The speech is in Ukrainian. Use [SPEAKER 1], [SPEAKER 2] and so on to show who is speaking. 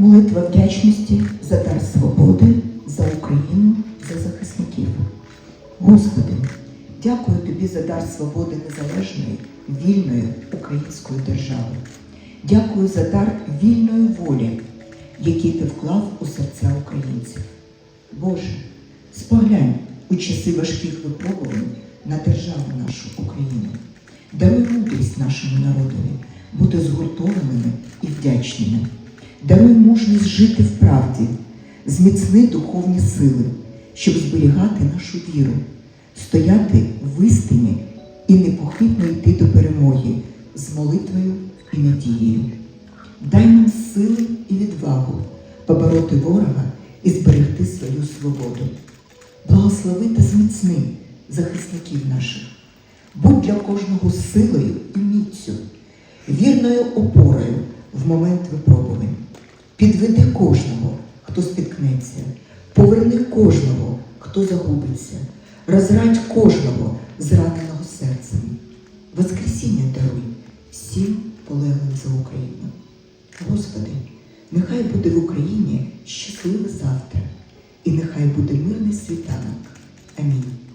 [SPEAKER 1] молитва вдячності за дар свободи, за Україну, за захисників. Господи, дякую Тобі за дар свободи незалежної, вільної української держави. Дякую за дар вільної волі, який ти вклав у серця українців. Боже, споглянь у часи важких випробувань на державу нашу Україну. Даруй мудрість нашому народові, бути згуртованими і вдячними. Даруй мужність жити в правді, зміцни духовні сили, щоб зберігати нашу віру, стояти в істині і непохитно йти до перемоги з молитвою і надією. Дай нам сили і відвагу побороти ворога і зберегти свою свободу. Благослови та зміцни захисників наших. Будь для кожного силою і міцю, вірною опорою в момент випробувань. Підведи кожного, хто спіткнеться, поверни кожного, хто загубиться, розрадь кожного зраненого серцем. Воскресіння даруй всім полеглим за Україну. Господи, нехай буде в Україні щасливе завтра, і нехай буде мирний світанок. Амінь.